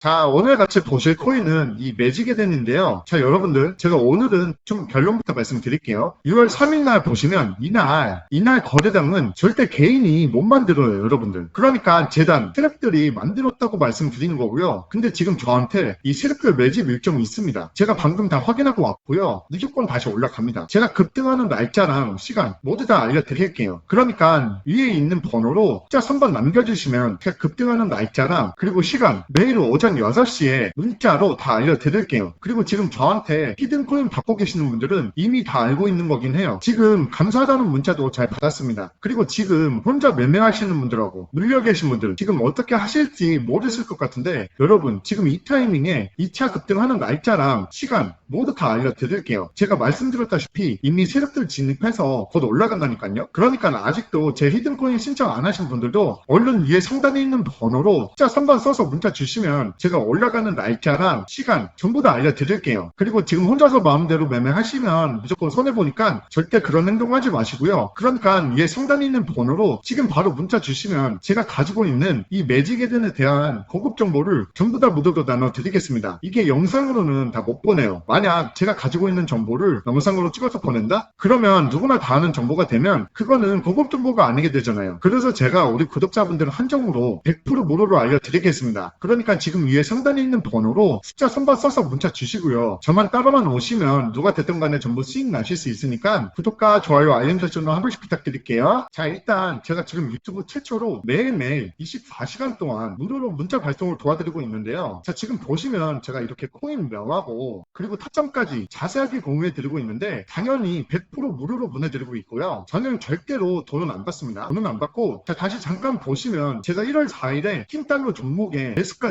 자, 오늘 같이 보실 코인은 이 매직 에덴인데요. 자, 여러분들, 제가 오늘은 좀 결론부터 말씀드릴게요. 6월 3일 날 보시면 이날, 이날 거래량은 절대 개인이 못 만들어요, 여러분들. 그러니까 재단, 세력들이 만들었다고 말씀드리는 거고요. 근데 지금 저한테 이 세력들 매집 일정이 있습니다. 제가 방금 다 확인하고 왔고요. 무조건 다시 올라갑니다. 제가 급등하는 날짜랑 시간 모두 다 알려드릴게요. 그러니까 위에 있는 번호로 숫자 3번 남겨주시면 제가 급등하는 날짜랑 그리고 시간 매일 오전 6시에 문자로 다 알려드릴게요. 그리고 지금 저한테 히든 코인 받고 계시는 분들은 이미 다 알고 있는 거긴 해요. 지금 감사하다는 문자도 잘 받았습니다. 그리고 지금 혼자 매매하시는 분들하고 눌려 계신 분들 지금 어떻게 하실지 모르실 것 같은데 여러분 지금 이 타이밍에 2차 급등하는 날짜랑 시간 모두 다 알려드릴게요. 제가 말씀드렸다시피 이미 세력들 진입해서 곧 올라간다니까요. 그러니까 아직도 제 히든코인 신청 안 하신 분들도 얼른 위에 상단에 있는 번호로 숫자 3번 써서 문자 주시면 제가 올라가는 날짜랑 시간 전부 다 알려드릴게요. 그리고 지금 혼자서 마음대로 매매하시면 무조건 손해보니까 절대 그런 행동하지 마시고요. 그러니까 위에 상단에 있는 번호로 지금 바로 문자 주시면 제가 가지고 있는 이 매직 에덴에 대한 고급 정보를 전부 다 무료로 나눠드리겠습니다. 이게 영상으로는 다 못 보내요. 만약 제가 가지고 있는 정보를 영상으로 찍어서 보낸다? 그러면 누구나 다 아는 정보가 되면 그거는 고급 정보가 아니게 되잖아요. 그래서 제가 우리 구독자분들 한정으로 100% 무료로 알려드리겠습니다. 그러니까 지금 위에 상단에 있는 번호로 숫자 3번 써서 문자 주시고요. 저만 따라만 오시면 누가 됐든 간에 전부 수익 나실 수 있으니까 구독과 좋아요, 알림 설정도 한 번씩 부탁드릴게요. 자, 일단 제가 지금 유튜브 최초로 매일매일 24시간 동안 무료로 문자 발송을 도와드리고 있는데요. 자, 지금 보시면 제가 이렇게 코인 명하고 그리고 타점까지 자세하게 공유해 드리고 있는데 당연히 100% 무료로 보내드리고 있고요. 저는 절대로 돈은 안 받습니다. 돈은 안 받고 자, 다시 잠깐 보시면 제가 1월 4일에 킹달러 종목에 매수가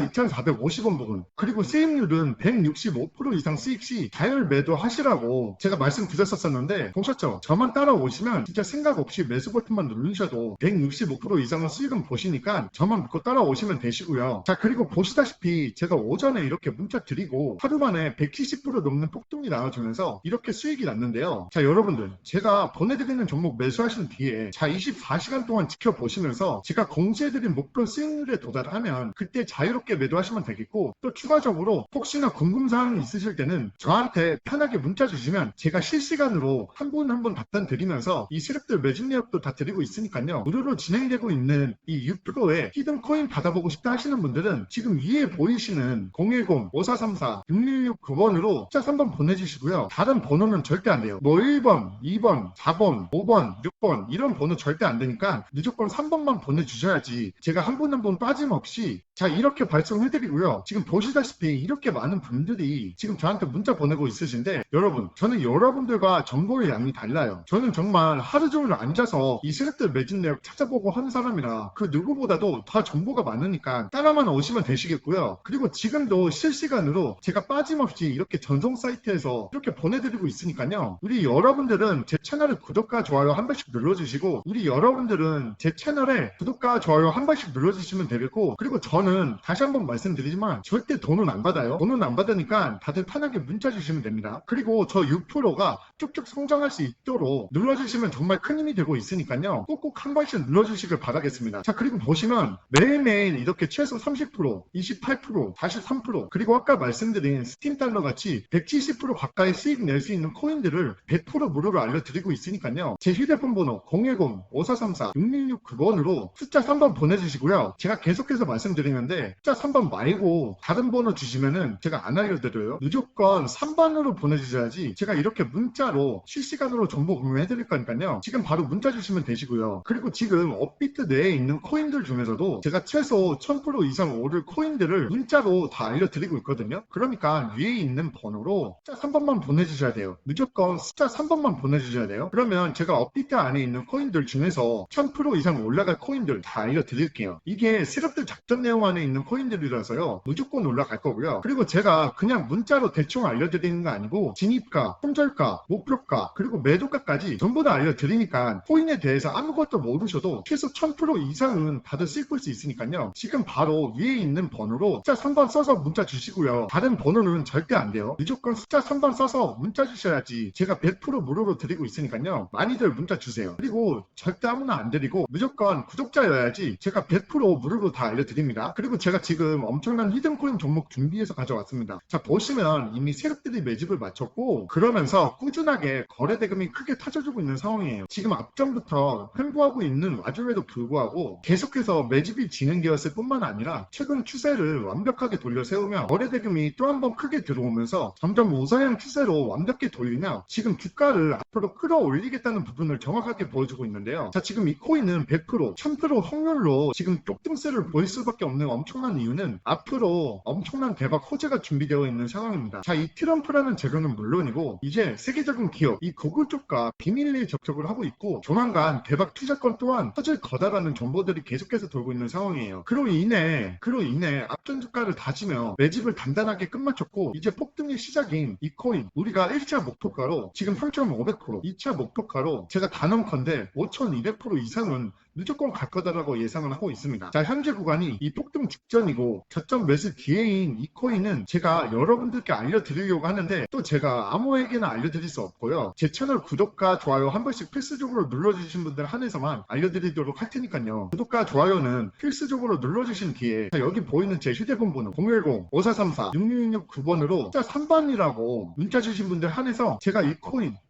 2,450원 부분 그리고 수익률은 165% 이상 수익 시 자율 매도 하시라고 제가 말씀드렸었었는데 보셨죠? 저만 따라오시면 진짜 생각 없이 매수 버튼만 누르셔도 165% 이상의 수익은 보시니까 저만 믿고 따라오시면 되시고요. 자 그리고 보시다시피 제가 오전에 이렇게 문자 드리고 하루 만에 170% 넘는 폭등이 나와주면서 이렇게 수익이 났는데요. 자 여러분들 제가 보내드리는 종목 매수하신 뒤에 자 24시간 동안 지켜보시면서 제가 공지해드린 목표 수익률에 도달하면 그때 자유롭게 매도하시면 되겠고 또 추가적으로 혹시나 궁금사항이 있으실 때는 저한테 편하게 문자 주시면 제가 실시간으로 한 분 한 분 답변 드리면서 이 세력들 매집 내역도 다 드리고 있으니까요. 무료로 진행되고 있는 이 6%의 히든 코인 받아보고 싶다 하시는 분들은 지금 위에 보이시는 010-5434-616-9번으로 숫자 3번 보내주시고요. 다른 번호는 절대 안 돼요. 뭐 1번, 2번, 4번, 5번, 6번 이런 번호 절대 안 되니까 무조건 3번만 보내주셔야지 제가 한 분 한 분 빠짐없이 자 이렇게 발송해드리고요. 지금 보시다시피 이렇게 많은 분들이 지금 저한테 문자 보내고 있으신데 여러분 저는 여러분들과 정보의 양이 달라요. 저는 정말 하루 종일 앉아서 이 세력들 매진 내역 찾아보고 하는 사람이라 그 누구보다도 다 정보가 많으니까 따라만 오시면 되시겠고요. 그리고 지금도 실시간으로 제가 빠짐없이 이렇게 전송 사이트에서 이렇게 보내드리고 있으니까요. 우리 여러분들은 제 채널에 구독과 좋아요 한 번씩 눌러주시고 우리 여러분들은 제 채널에 구독과 좋아요 한 번씩 눌러주시면 되겠고 그리고 저는 다시 한번 말씀드리지만 절대 돈은 안 받아요. 돈은 안 받으니까 다들 편하게 문자 주시면 됩니다. 그리고 저 6%가 쭉쭉 성장할 수 있도록 눌러주시면 정말 큰 힘이 되고 있으니까요. 꼭꼭 한 번씩 눌러주시길 바라겠습니다. 자 그리고 보시면 매일매일 이렇게 최소 30% 28% 43% 그리고 아까 말씀드린 스팀 달러 같이 170% 가까이 수익 낼 수 있는 코인들을 100% 무료로 알려드리고 있으니까요. 제 휴대폰 번호 010-5434-616-9번으로 숫자 3번 보내주시고요. 제가 계속해서 말씀드리 는데 숫자 3번 말고 다른 번호 주시면은 제가 안 알려드려요. 무조건 3번으로 보내주셔야지 제가 이렇게 문자로 실시간으로 정보 공유해드릴 거니까요. 지금 바로 문자 주시면 되시고요. 그리고 지금 업비트 내에 있는 코인들 중에서도 제가 최소 1000% 이상 오를 코인들을 문자로 다 알려드리고 있거든요. 그러니까 위에 있는 번호로 숫자 3번만 보내주셔야 돼요. 무조건 숫자 3번만 보내주셔야 돼요. 그러면 제가 업비트 안에 있는 코인들 중에서 1000% 이상 올라갈 코인들 다 알려드릴게요. 이게 세력들 작전 내용 안에 있는 코인들이라서요. 무조건 올라갈 거고요. 그리고 제가 그냥 문자로 대충 알려드리는 거 아니고 진입가, 손절가, 목표가 그리고 매도가까지 전부 다 알려드리니까 코인에 대해서 아무것도 모르셔도 최소 1000% 이상은 수 있을 수 있으니까요. 지금 바로 위에 있는 번호로 숫자 3번 써서 문자 주시고요. 다른 번호는 절대 안 돼요. 무조건 숫자 3번 써서 문자 주셔야지 제가 100% 무료로 드리고 있으니까요. 많이들 문자 주세요. 그리고 절대 아무나 안 드리고 무조건 구독자여야지 제가 100% 무료로 다 알려드립니다 그리고 제가 지금 엄청난 히든코인 종목 준비해서 가져왔습니다. 자, 보시면 이미 세력들이 매집을 마쳤고, 그러면서 꾸준하게 거래 대금이 크게 터져주고 있는 상황이에요. 지금 앞전부터 횡보하고 있는 와중에도 불구하고 계속해서 매집이 진행되었을 뿐만 아니라 최근 추세를 완벽하게 돌려 세우며 거래 대금이 또 한 번 크게 들어오면서 점점 우상향 추세로 완벽히 돌리며 지금 주가를 앞으로 끌어올리겠다는 부분을 정확하게 보여주고 있는데요. 자, 지금 이 코인은 100%, 1000% 확률로 지금 쪽등세를 보일 수밖에 없는 엄청난 이유는 앞으로 엄청난 대박 호재가 준비되어 있는 상황입니다. 자, 이 트럼프라는 재료는 물론이고 이제 세계적인 기업, 이 구글 쪽과 비밀리에 접촉을 하고 있고 조만간 대박 투자권 또한 터질 거다라는 정보들이 계속해서 돌고 있는 상황이에요. 그로 인해, 그로 인해 앞전 주가를 다지며 매집을 단단하게 끝마쳤고 이제 폭등의 시작인 이 코인 우리가 1차 목표가로 지금 3,500%, 2차 목표가로 제가 단언컨대 5,200% 이상은 무조건 갈 거다라고 예상을 하고 있습니다. 자, 현재 구간이 이 폭등 직전이고 저점 매수 기회인 이 코인은 제가 여러분들께 알려드리려고 하는데 또 제가 아무에게나 알려드릴 수 없고요. 제 채널 구독과 좋아요 한 번씩 필수적으로 눌러주신 분들 한해서만 알려드리도록 할 테니까요. 구독과 좋아요는 필수적으로 눌러주신 뒤에 자, 여기 보이는 제 휴대폰 번호 010-5434-6669번으로 숫자 3번이라고 문자 주신 분들 한해서 제가 이 코인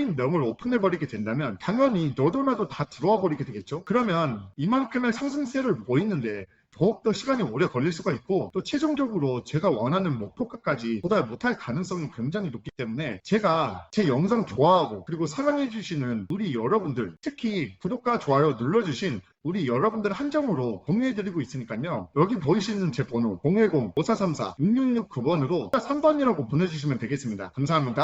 코인 명을 오픈해버리게 된다면 당연히 너도 나도 다 들어와 버리게 되겠죠. 그러면 이만큼의 상승세를 보이는데 더욱더 시간이 오래 걸릴 수가 있고 또 최종적으로 제가 원하는 목표가까지 도달 못할 가능성이 굉장히 높기 때문에 제가 제 영상 좋아하고 그리고 사랑해주시는 우리 여러분들 특히 구독과 좋아요 눌러주신 우리 여러분들 한정으로 공유해드리고 있으니까요. 여기 보이시는 제 번호 010-5434-6669번으로 3번이라고 보내주시면 되겠습니다. 감사합니다.